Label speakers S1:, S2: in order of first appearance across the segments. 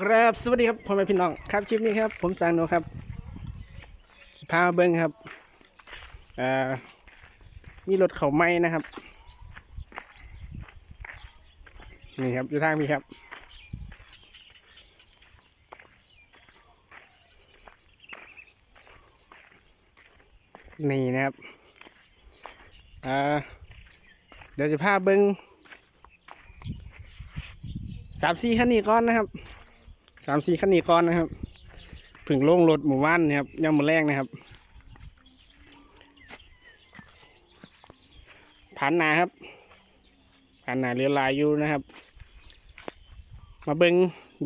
S1: ครับสวัสดีครับพ่อแม่พี่น้องครับคลิปนี้ครับ ผมสางโนครับสพามาเบิ้งครับอ่อมีรถเขาไม้นะครับ นี่ครับอยู่ทางนี้ครับ นี่นะครับเอ่อเดี๋ยวจะพาเบิ้งสามสี่คันนี้ก่อนนะครับ สามสี่คันนี้ก่อนนะครับผึ่งโล่งรถหมู่บ้านนะครับยังมือแรกนะครับผ่านนาครับผ่านนาเรือลายอยู่นะครับ มาเบิ้ง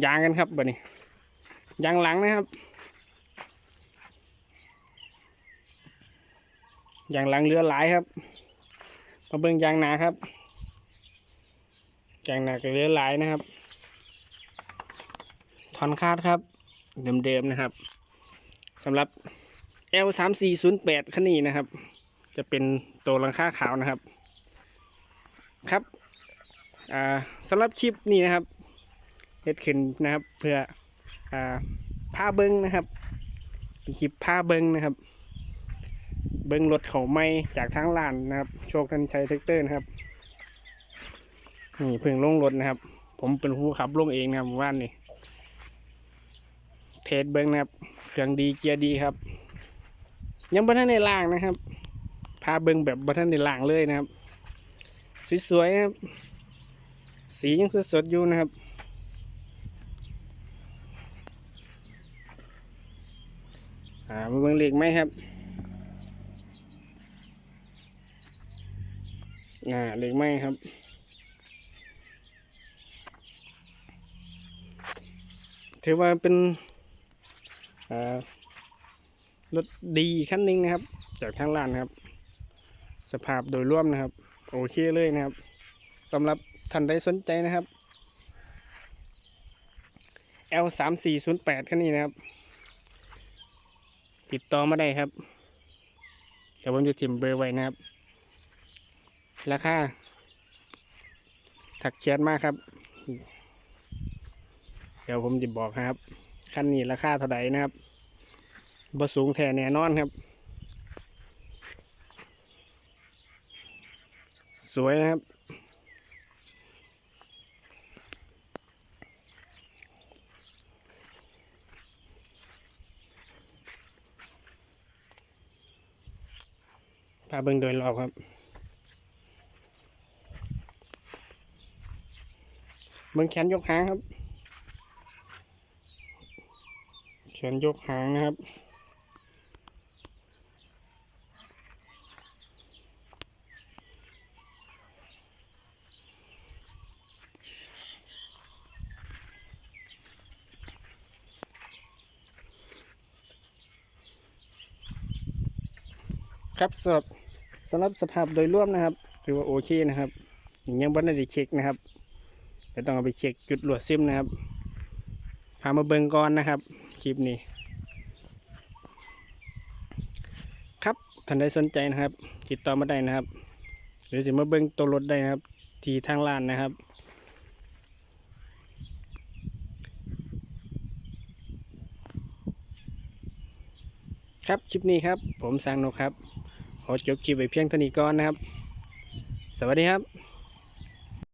S1: ยางกันครับบัดนี้ยางหลังนะครับยางหลังเรือลายครับ มาเบิ้งยางนาครับยางหนากับเรือลายนะครับ อนคาดครับ เดิมๆนะครับสำหรับ L 3 4 0 8คันนี้นะครับ จะเป็นตัวหลังคาขาวนะครับ ครับสำหรับคลิปนี้นะครับเฮ็ดขึ้นนะครับ เพื่ออผ้าเบิ้งนะครับ เป็นคลิปผ้าเบิ้งนะครับ เบิ้งรถเขาไม่จากทางลานนะครับ โชคทันชัยเทคเตอร์นะครับนี่เพิ่งลงรถนะครับ ผมเป็นผู้ขับลงเองนะครับว่านนี่ สเบิ้งนะครับเครื่องดีเกียร์ดีครับ ยังบัทันในล่างนะครับ พาเบิ้งแบบบัทันในล่างเลยนะครับสวยๆครับสียังสดๆอยู่นะครับอ่ามาเบิ้งเหล็กไหมครับอ่าเหล็กไหมครับถือว่าเป็น รถดีขั้นหนึ่งนะครับ จากทางร้านนะครับ สภาพโดยรวมนะครับ โอเคเลยนะครับสำหรับท่านใดสนใจนะครับ L 3 4 0 8คันนี้นะครับ ติดต่อมาได้ครับเดี๋ยวผมจะถิ่มเบอร์ไว้นะครับ ราคาถักเชียดมากครับ เดี๋ยวผมจะบอกครับ คันนี้ราคาเท่าไหร่นะครับบสูงแท้แน่นอนครับ สวยนะครับ พาเบิ่งโดยรอบครับเบิ่งแขนยกหางครับ แขนยกหางนะครับ ครับสำหรับสำหรับสภาพโดยรวมนะครับถือว่าโอเคนะครับ ยังไม่ได้เช็คนะครับจะต้องเอาไปเช็คจุดหลวดซิมนะครับพามาเบิ่งก่อนนะครับ คลิปนี้ ครับท่านใดสนใจนะครับ ติดต่อมาได้นะครับ หรือสิมาเบิ่งตัวรถได้นะครับ ที่ทางร้านนะครับ ครับคลิปนี้ครับ ผมสังนกครับ ขอจบคลิปไว้เพียงเท่านี้ก่อนนะครับ สวัสดีครับ